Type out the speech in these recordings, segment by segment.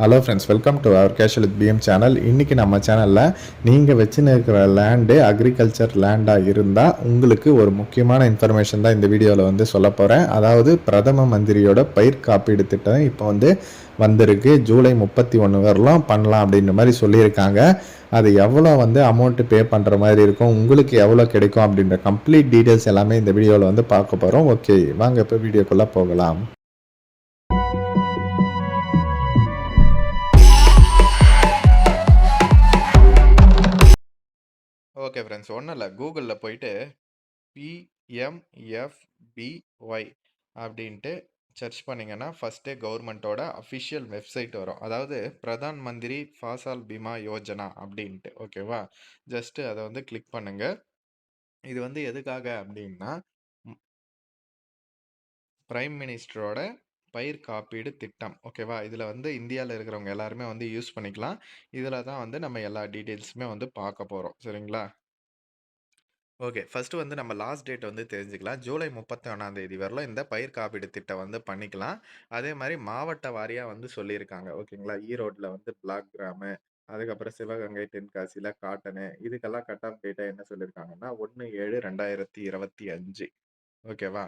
Hello friends welcome to our casual with PM channel இன்றைக்கி நம்ம சேனலில் நீங்கள் வச்சுன்னு இருக்கிற லேண்டு அக்ரிகல்ச்சர் லேண்டாக இருந்தால் உங்களுக்கு ஒரு முக்கியமான இன்ஃபர்மேஷன் தான் இந்த வீடியோவில் வந்து சொல்ல போகிறேன் அதாவது பிரதம மந்திரியோட பயிர் காப்பீடு திட்டம் இப்போ வந்து வந்திருக்கு. ஜூலை முப்பத்தி ஒன்று வரலாம் பண்ணலாம் அப்படின்ற மாதிரி சொல்லியிருக்காங்க. அது எவ்வளோ வந்து அமௌண்ட்டு பே பண்ணுற மாதிரி இருக்கும் உங்களுக்கு எவ்வளோ கிடைக்கும் அப்படின்ற கம்ப்ளீட் டீட்டெயில்ஸ் எல்லாமே இந்த வீடியோவில் வந்து பார்க்க போகிறோம் ஓகே வாங்க இப்போ வீடியோக்குள்ளே போகலாம். Okay friends. ஒன்றும் இல்லை. கூகுளில் போயிட்டு பிஎம்எஃபிஒய் அப்படின்ட்டு சர்ச் பண்ணிங்கன்னா ஃபஸ்ட்டே கவர்மெண்ட்டோட அஃபிஷியல் வெப்சைட் வரும். அதாவது பிரதான் மந்திரி ஃபாசால் பீமா யோஜனா அப்படின்ட்டு. ஓகேவா? ஜஸ்ட்டு அதை வந்து கிளிக் பண்ணுங்கள் இது வந்து எதுக்காக அப்படின்னா பிரைம் மினிஸ்டரோட பயிர் காப்பீடு திட்டம். ஓகேவா? இதில் வந்து இந்தியாவில் இருக்கிறவங்க எல்லாருமே வந்து யூஸ் பண்ணிக்கலாம். இதில் தான் வந்து நம்ம எல்லா டீட்டெயில்ஸுமே வந்து பார்க்க போகிறோம் சரிங்களா? ஓகே. ஃபர்ஸ்ட் வந்து நம்ம லாஸ்ட் டேட் வந்து தெரிஞ்சுக்கலாம். ஜூலை முப்பத்தி ஒன்றாம் தேதி வரலாம். இந்த பயிர் காப்பீடு திட்டம் வந்து பண்ணிக்கலாம். அதே மாதிரி மாவட்ட வாரியாக வந்து சொல்லியிருக்காங்க. ஓகேங்களா? ஈரோட்டில் வந்து பிளாக் கிராமு அதுக்கப்புறம் சிவகங்கை தென்காசியில் காட்டனு இதுக்கெல்லாம் கட் ஆஃப் டேட்டாக என்ன சொல்லியிருக்காங்கன்னா ஒன்று ஏழு ரெண்டாயிரத்தி இருபத்தி அஞ்சு. ஓகேவா?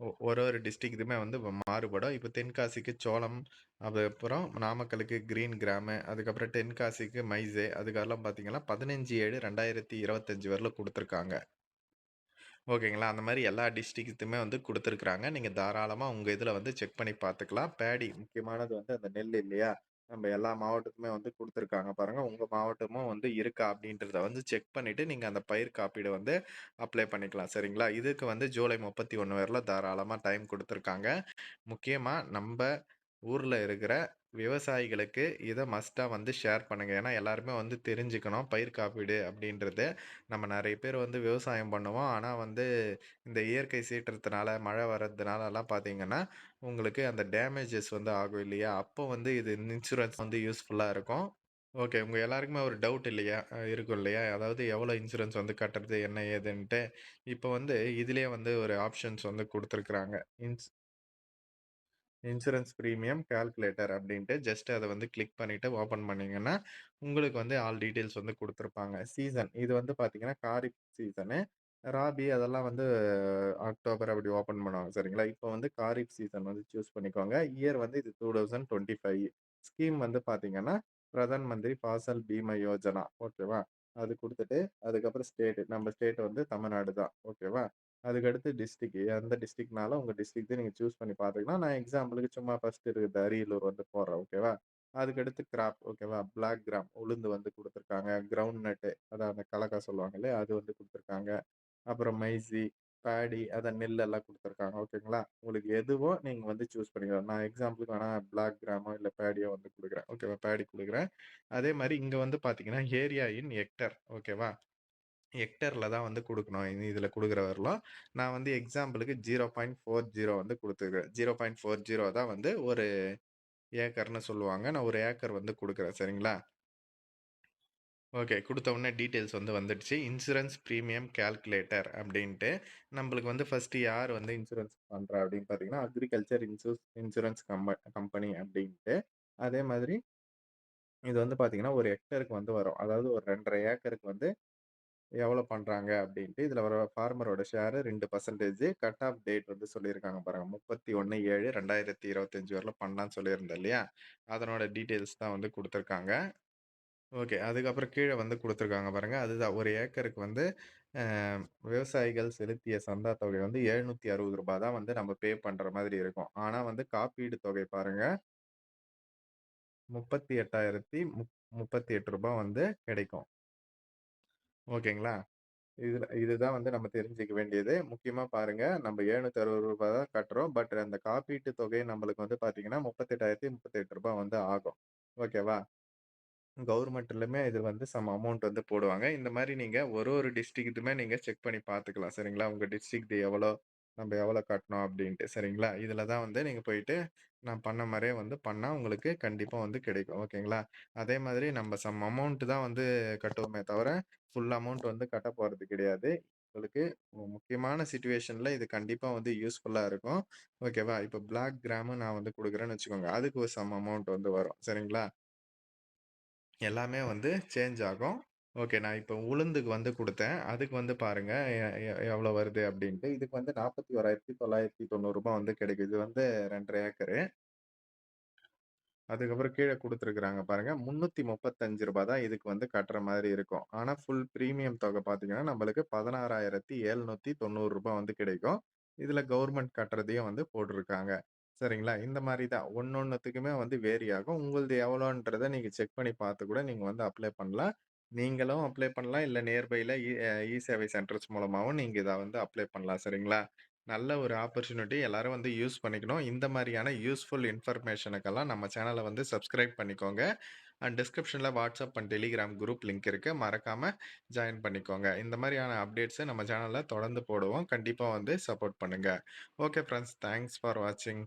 ஒ- ஒரு ஒரு டிஸ்ட்ரிக்ட்டுமே வந்து வ- மாறுபடும். இப்போ தென்காசிக்கு சோளம் அதுக்கப்புறம் நாமக்கலுக்கு கிரீன் கிராமு அதுக்கப்புறம் தென்காசிக்கு மைசே அதுக்கெல்லாம் பார்த்தீங்கன்னா பதினஞ்சு ஏழு ரெண்டாயிரத்தி இருபத்தஞ்சி வரல கொடுத்துருக்காங்க. ஓகேங்களா? அந்த மாதிரி எல்லா டிஸ்ட்ரிக்ட்டுமே வந்து கொடுத்துருக்குறாங்க. நீங்கள் தாராளமாக உங்கள் இதில் வந்து செக் பண்ணி பார்த்துக்கலாம் பேடி முக்கியமானது வந்து அந்த நெல் இல்லையா? நம்ம எல்லா மாவட்டத்துக்குமே வந்து கொடுத்துருக்காங்க. பாருங்கள் உங்கள் மாவட்டமும் வந்து இருக்கா அப்படின்றத வந்து செக் பண்ணிவிட்டு நீங்கள் அந்த பயிர் காப்பீடு வந்து அப்ளை பண்ணிக்கலாம். சரிங்களா? இதுக்கு வந்து ஜூலை முப்பத்தி ஒன்று வரல தாராளமாக டைம் கொடுத்துருக்காங்க. முக்கியமாக நம்ம ஊரில் இருக்கிற விவசாயிகளுக்கு இதை மஸ்ட்டாக வந்து ஷேர் பண்ணுங்கள் ஏன்னா எல்லாருமே வந்து தெரிஞ்சுக்கணும். பயிர் காப்பீடு அப்படின்றது நம்ம நிறைய பேர் வந்து விவசாயம் பண்ணுவோம். ஆனால் வந்து இந்த இயற்கை சீற்றத்தினால மழை வர்றதுனாலலாம் பார்த்தீங்கன்னா உங்களுக்கு அந்த டேமேஜஸ் வந்து ஆகும் இல்லையா? அப்போ வந்து இது இன்சூரன்ஸ் வந்து யூஸ்ஃபுல்லாக இருக்கும். ஓகே உங்கள் எல்லாருக்குமே ஒரு டவுட் இல்லையா? இருக்கும் இல்லையா? அதாவது எவ்வளோ இன்சூரன்ஸ் வந்து கட்டுறது என்ன ஏதுன்ட்டு. இப்போ வந்து இதுலேயே வந்து ஒரு ஆப்ஷன்ஸ் வந்து கொடுத்துருக்குறாங்க. இன்ஸ் இன்சூரன்ஸ் ப்ரீமியம் கால்குலேட்டர் அப்படின்ட்டு ஜஸ்ட் அதை வந்து கிளிக் பண்ணிவிட்டு ஓப்பன் பண்ணிங்கன்னா உங்களுக்கு வந்து ஆல் டீட்டெயில்ஸ் வந்து கொடுத்துருப்பாங்க. சீசன் இது வந்து பார்த்தீங்கன்னா காரிஃப் சீசனு ராபி அதெல்லாம் வந்து அக்டோபர் அப்படி ஓப்பன் பண்ணுவாங்க சரிங்களா? இப்போ வந்து காரிஃப் சீசன் வந்து சூஸ் பண்ணிக்கோங்க. இயர் வந்து இது two thousand twenty five scheme வந்து பார்த்தீங்கன்னா பிரதான் மந்திரி ஃபாசல் பீமா யோஜனா ஓகேவா அது கொடுத்துட்டு அதுக்கப்புறம் ஸ்டேட் நம்ம ஸ்டேட் வந்து தமிழ்நாடு தான் ஓகேவா அதுக்கடுத்து டிஸ்ட்ரிக் எந்த டிஸ்ட்ரிக்னால உங்கள் டிஸ்ட்ரிக்ட் நீங்கள் சூஸ் பண்ணி பார்த்துக்கலாம் நான் எக்ஸாம்பிளுக்கு சும்மா ஃபர்ஸ்ட் இருக்குது அரியலூர் வந்து போடுறேன் ஓகேவா அதுக்கடுத்து கிராப் ஓகேவா பிளாக் கிராம் உளுந்து வந்து கொடுத்துருக்காங்க கிரவுண்ட் நட்டு அதான் அந்த கலக்கா சொல்லுவாங்க இல்லையா? அது வந்து கொடுத்துருக்காங்க. அப்புறம் மைசி பேடி அதை நெல் எல்லாம் கொடுத்துருக்காங்க ஓகேங்களா உங்களுக்கு எதுவோ நீங்கள் வந்து சூஸ் பண்ணிக்கலாம் நான் எக்ஸாம்பிளுக்கு வேணால் பிளாக் கிராமோ இல்லை பேடியோ வந்து கொடுக்குறேன் ஓகேவா பேடி கொடுக்குறேன். அதே மாதிரி இங்கே வந்து பார்த்தீங்கன்னா ஏரியா இன் ஹெக்டர் ஓகேவா ஹெக்டரில் தான் வந்து கொடுக்கணும். இதில் கொடுக்குறவரெலாம் நான் வந்து எக்ஸாம்பிளுக்கு ஜீரோ பாயிண்ட் ஃபோர் ஜீரோ வந்து கொடுத்துருக்குறேன் ஜீரோ பாயிண்ட் ஃபோர் ஜீரோ தான் வந்து ஒரு ஏக்கர்னு சொல்லுவாங்க. நான் ஒரு ஏக்கர் வந்து கொடுக்குறேன். சரிங்களா? ஓகே. கொடுத்த உடனே டீட்டெயில்ஸ் வந்து வந்துடுச்சு. இன்சூரன்ஸ் ப்ரீமியம் கால்குலேட்டர் அப்படின்ட்டு நம்மளுக்கு வந்து ஃபஸ்ட்டு யார் வந்து இன்சூரன்ஸ் பண்ணுறா அப்படின்னு பார்த்தீங்கன்னா agriculture insu insurance comp company அப்படின்ட்டு. அதே மாதிரி இது வந்து பார்த்தீங்கன்னா ஒரு ஹெக்டருக்கு வந்து வரும். அதாவது ஒரு ரெண்டரை ஏக்கருக்கு வந்து எவ்வளோ பண்ணுறாங்க அப்படின்ட்டு இதில் வர ஃபார்மரோட ஷேரு ரெண்டு பர்சன்டேஜ் கட் ஆஃப் டேட் வந்து சொல்லியிருக்காங்க பாருங்க. முப்பத்தி ஒன்று ஏழு ரெண்டாயிரத்தி இருபத்தஞ்சி வரல பண்ணலான்னு சொல்லியிருந்தேன் இல்லையா? அதனோட டீட்டெயில்ஸ் தான் வந்து கொடுத்துருக்காங்க. ஓகே அதுக்கப்புறம் கீழே வந்து கொடுத்துருக்காங்க பாருங்க. அதுதான் ஒரு ஏக்கருக்கு வந்து விவசாயிகள் செலுத்திய சந்தா தொகை வந்து எழுநூற்றி அறுபது ரூபாய் தான் வந்து நம்ம பே பண்ணுற மாதிரி இருக்கும். ஆனால் வந்து காப்பீடு தொகை பாருங்க. முப்பத்தி எட்டாயிரத்தி முப் முப்பத்தி எட்டு ரூபாய் வந்து கிடைக்கும். ஓகேங்களா? இதுல இதுதான் வந்து நம்ம தெரிஞ்சுக்க வேண்டியது. முக்கியமா பாருங்க நம்ம எழுநூத்தி அறுபது தான் கட்டுறோம். பட் அந்த காப்பீட்டு தொகை நம்மளுக்கு வந்து பாத்தீங்கன்னா முப்பத்தெட்டாயிரத்தி முப்பத்தெட்டு ரூபா வந்து ஆகும். ஓகேவா? கவர்மெண்ட்லையுமே இது வந்து சம் அமௌண்ட் வந்து போடுவாங்க. இந்த மாதிரி நீங்க ஒரு ஒரு டிஸ்ட்ரிக்ட்டுமே நீங்க செக் பண்ணி பார்த்துக்கலாம் சரிங்களா? உங்க டிஸ்ட்ரிக்ட் எவ்வளோ நம்ம எவ்வளோ கட்டணும் அப்படின்ட்டு சரிங்களா இதில் தான் வந்து நீங்கள் போயிட்டு நான் பண்ண மாதிரியே வந்து பண்ணால் உங்களுக்கு கண்டிப்பாக வந்து கிடைக்கும் ஓகேங்களா அதே மாதிரி நம்ம சம் அமௌண்ட் தான் வந்து கட்டுவோமே தவிர ஃபுல் அமௌண்ட் வந்து கட்ட போகிறது கிடையாது உங்களுக்கு முக்கியமான சுச்சுவேஷனில் இது கண்டிப்பாக வந்து யூஸ்ஃபுல்லாக இருக்கும். ஓகேவா? இப்போ பிளாக் கிராமு நான் வந்து கொடுக்குறேன்னு வச்சுக்கோங்க. அதுக்கு ஒரு சம் அமௌண்ட் வந்து வரும். சரிங்களா? எல்லாமே வந்து சேஞ்ச் ஆகும். ஓகே. நான் இப்ப உளுந்துக்கு வந்து குடுத்தேன். அதுக்கு வந்து பாருங்க எ எ எவ்வளோ வருது அப்படின்ட்டு இதுக்கு வந்து ரூ. 41,990 வந்து கிடைக்குது. இது வந்து 2 1/2 ஏக்கரு. அதுக்கப்புறம் கீழ குடுத்துருக்காங்க பாருங்க. ரூ. 335 தான் இதுக்கு வந்து கட்டுற மாதிரி இருக்கும். ஆனா ஃபுல் பிரீமியம் தொகை பார்த்தீங்கன்னா, நம்மளுக்கு ரூ. 16,790 வந்து கிடைக்கும். இதுல கவர்மெண்ட் கட்டுறதையும் வந்து போட்டிருக்காங்க சரிங்களா? இந்த மாரி தான். ஒண்ணொண்ணுத்துக்குமே வந்து வேரி ஆகும். உங்களது எவ்வளோன்றத நீங்க செக் பண்ணி பார்த்து கூட நீங்க வந்து அப்ளை பண்ணலாம். நீங்களும் அப்ளை பண்ணலாம். இல்ல நியர்பைல இ அ இ-சேவை சென்டர்ஸ் மூலமாவும் நீங்க இத வந்து அப்ளை பண்ணலாம். சரிங்களா? நல்ல ஒரு ஆப்பர்ச்சுனிட்டி எல்லாரும் வந்து யூஸ் பண்ணிக்கணும். இந்த மாரியான யூஸ்ஃபுல் இன்ஃபர்மேஷனுக்கெல்லாம் நம்ம சேனல வந்து சப்ஸ்கிரைப் பண்ணிக்கோங்க. அண்ட் டிஸ்கிரிப்ஷன்ல WhatsApp and Telegram group link இருக்கு. மறக்காம ஜாயின் பண்ணிக்கோங்க. இந்த மாரியான அப்டேட்ஸ நம்ம சேனல்ல தொடர்ந்து போடுவோம். கண்டிப்பா வந்து சப்போர்ட் பண்ணுங்க. Okay friends. தேங்க்ஸ் ஃபார் வாட்சிங்.